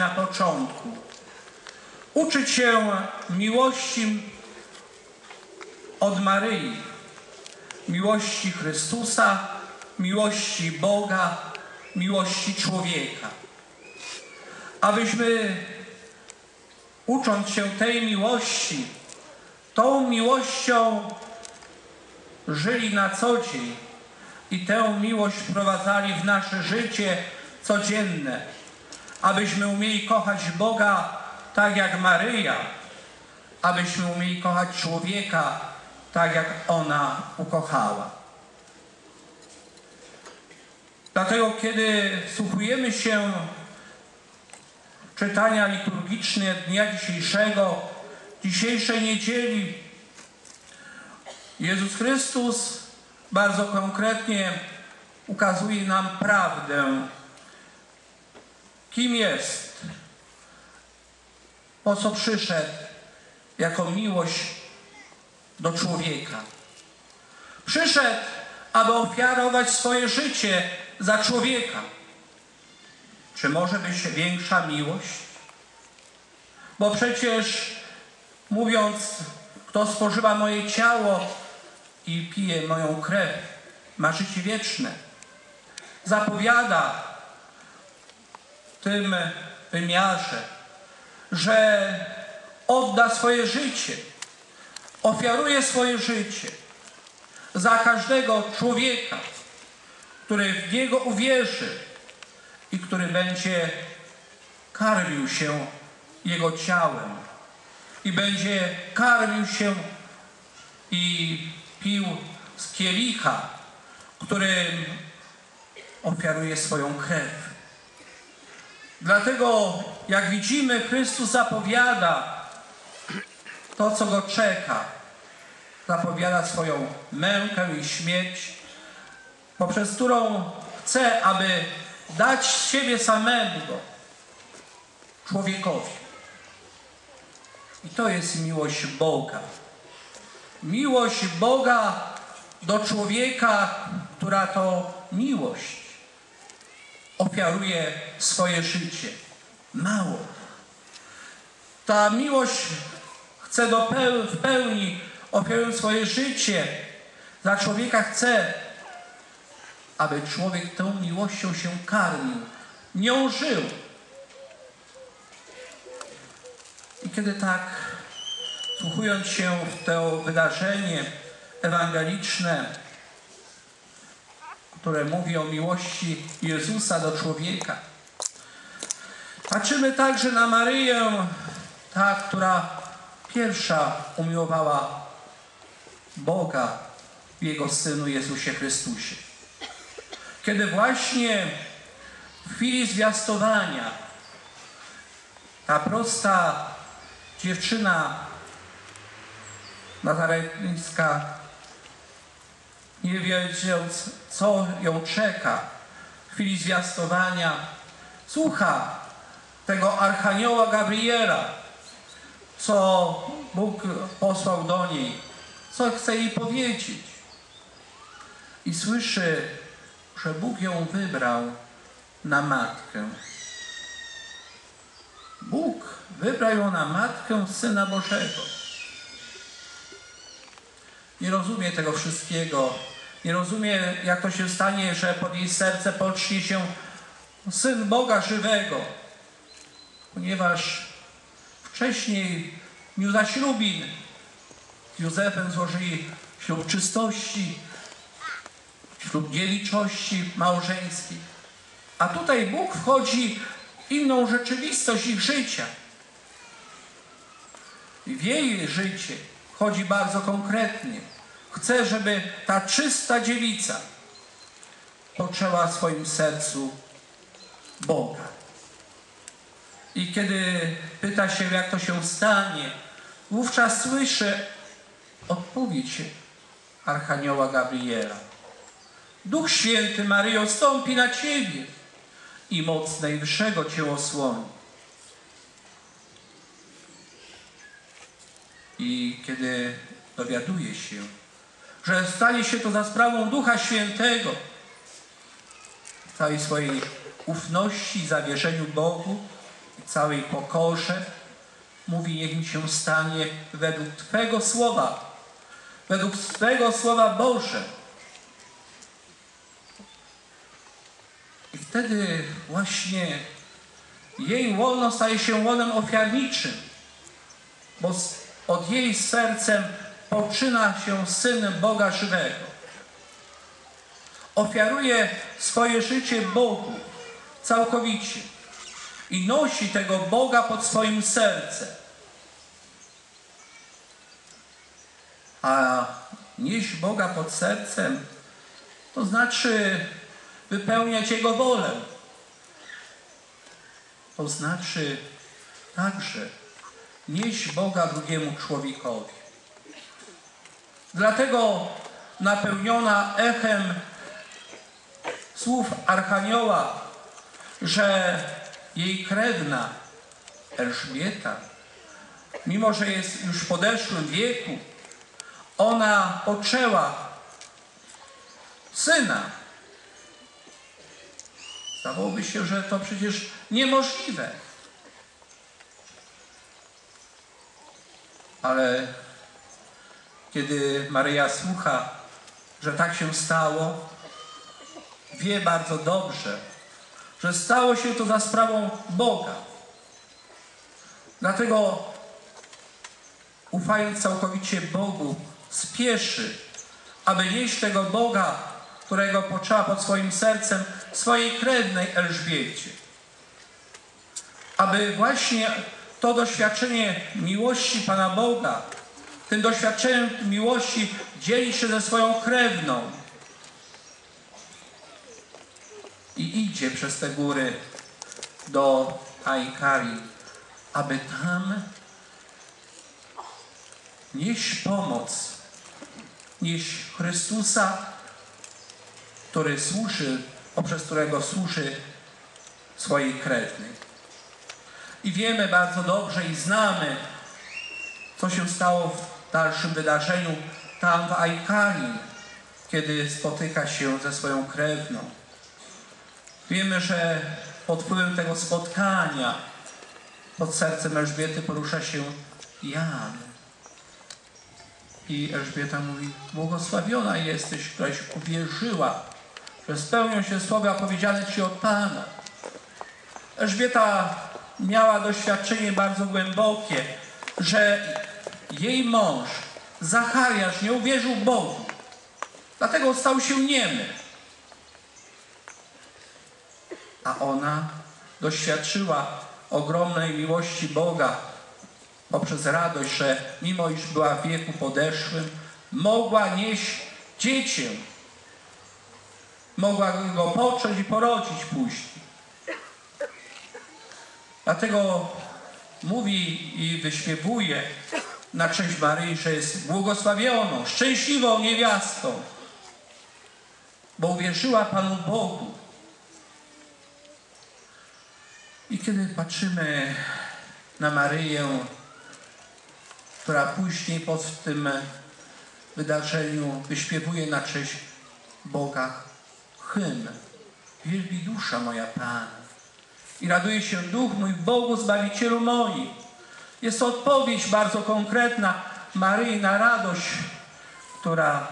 na początku. Uczyć się miłości od Maryi, miłości Chrystusa, miłości Boga, miłości człowieka. Abyśmy ucząc się tej miłości, tą miłością żyli na co dzień i tę miłość wprowadzali w nasze życie codzienne, abyśmy umieli kochać Boga tak jak Maryja, abyśmy umieli kochać człowieka tak jak ona ukochała. Dlatego, kiedy wsłuchujemy się czytania liturgiczne dnia dzisiejszego, dzisiejszej niedzieli, Jezus Chrystus bardzo konkretnie ukazuje nam prawdę, kim jest, po co przyszedł, jako miłość do człowieka. Przyszedł, aby ofiarować swoje życie za człowieka. Czy może być większa miłość? Bo przecież mówiąc, kto spożywa moje ciało i pije moją krew, ma życie wieczne. Zapowiada tym wymiarze, że odda swoje życie, ofiaruje swoje życie za każdego człowieka, który w Niego uwierzy i który będzie karmił się Jego ciałem i będzie karmił się i pił z kielicha, którym ofiaruje swoją krew. Dlatego, jak widzimy, Chrystus zapowiada to, co go czeka. Zapowiada swoją mękę i śmierć, poprzez którą chce, aby dać siebie samego człowiekowi. I to jest miłość Boga. Miłość Boga do człowieka, która to miłość ofiaruje swoje życie. Mało. Ta miłość chce do peł w pełni ofiarując swoje życie za człowieka chce, aby człowiek tą miłością się karmił, nią żył. I kiedy tak, słuchując się w to wydarzenie ewangeliczne, które mówi o miłości Jezusa do człowieka, patrzymy także na Maryję, ta, która pierwsza umiłowała Boga w Jego Synu Jezusie Chrystusie. Kiedy właśnie w chwili zwiastowania ta prosta dziewczyna nazaretyńska, nie wiedząc, co ją czeka w chwili zwiastowania, słucha tego Archanioła Gabriela, co Bóg posłał do niej, co chce jej powiedzieć. I słyszy, że Bóg ją wybrał na matkę. Bóg wybrał ją na matkę Syna Bożego. Nie rozumie tego wszystkiego. Nie rozumie, jak to się stanie, że pod jej serce pocznie się Syn Boga żywego. Ponieważ wcześniej w dniu zaślubin Józefem złożyli ślub czystości, ślub dzieliczości małżeńskiej. A tutaj Bóg wchodzi w inną rzeczywistość ich życia. I w jej życie chodzi bardzo konkretnie. Chce, żeby ta czysta dziewica poczęła w swoim sercu Boga. I kiedy pyta się, jak to się stanie, wówczas słyszy odpowiedź Archanioła Gabriela. Duch Święty Maryjo stąpi na Ciebie i moc Najwyższego Cię osłoni. I kiedy dowiaduje się, że stanie się to za sprawą Ducha Świętego, w całej swojej ufności, zawierzeniu Bogu, całej pokorze, mówi: Niech mi się stanie według Twego słowa, według Twego słowa Boże. I wtedy właśnie jej łono staje się łonem ofiarniczym, bo od jej sercem poczyna się Syn Boga żywego. Ofiaruje swoje życie Bogu całkowicie i nosi tego Boga pod swoim sercem. A nieść Boga pod sercem to znaczy wypełniać Jego wolę. To znaczy także nieść Boga drugiemu człowiekowi. Dlatego napełniona echem słów Archanioła, że jej krewna Elżbieta, mimo że jest już w podeszłym wieku, ona poczęła syna. Zdawałoby się, że to przecież niemożliwe. Ale kiedy Maryja słucha, że tak się stało, wie bardzo dobrze, że stało się to za sprawą Boga. Dlatego, ufając całkowicie Bogu, spieszy, aby nieść tego Boga, którego poczęła pod swoim sercem, swojej krewnej Elżbiecie. Aby właśnie to doświadczenie miłości Pana Boga, tym doświadczeniem miłości dzieli się ze swoją krewną. I idzie przez te góry do Aikari, aby tam nieść pomoc, nieść Chrystusa, który służy, poprzez którego służy swojej krewnej. I wiemy bardzo dobrze i znamy, co się stało w dalszym wydarzeniu tam w Aikari, kiedy spotyka się ze swoją krewną. Wiemy, że pod wpływem tego spotkania pod sercem Elżbiety porusza się Jan. I Elżbieta mówi, błogosławiona jesteś, któraś uwierzyła, że spełnią się słowa powiedziane Ci od Pana. Elżbieta miała doświadczenie bardzo głębokie, że jej mąż, Zachariasz, nie uwierzył Bogu. Dlatego stał się niemy. A ona doświadczyła ogromnej miłości Boga poprzez radość, że mimo iż była w wieku podeszłym, mogła nieść dziecię. Mogła go począć i porodzić później. Dlatego mówi i wyśpiewuje na cześć Maryi, że jest błogosławioną, szczęśliwą niewiastą, bo uwierzyła Panu Bogu. I kiedy patrzymy na Maryję, która później po tym wydarzeniu wyśpiewuje na cześć Boga hymn. Wielbi dusza moja Pana i raduje się duch mój Bogu Zbawicielu moim. Jest odpowiedź bardzo konkretna Maryi na radość, która,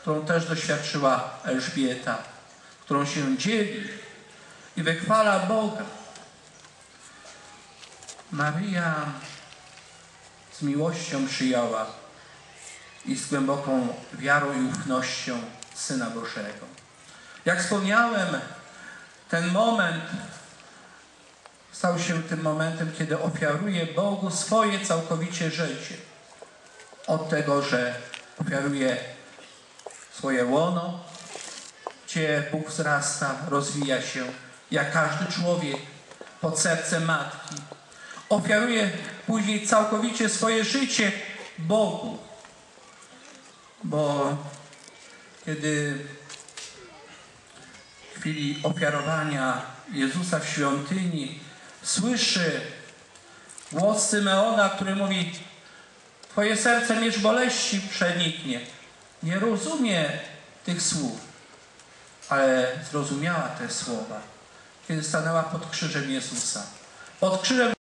którą też doświadczyła Elżbieta, którą się dzieli i wychwala Boga. Maryja z miłością przyjęła i z głęboką wiarą i ufnością Syna Bożego. Jak wspomniałem, ten moment stał się tym momentem, kiedy ofiaruje Bogu swoje całkowicie życie. Od tego, że ofiaruje swoje łono, gdzie Bóg wzrasta, rozwija się, jak każdy człowiek, pod sercem matki. Ofiaruje później całkowicie swoje życie Bogu. Bo kiedy w chwili ofiarowania Jezusa w świątyni słyszy głos Symeona, który mówi Twoje serce miecz boleści przeniknie. Nie rozumie tych słów, ale zrozumiała te słowa, kiedy stanęła pod krzyżem Jezusa. Pod krzyżem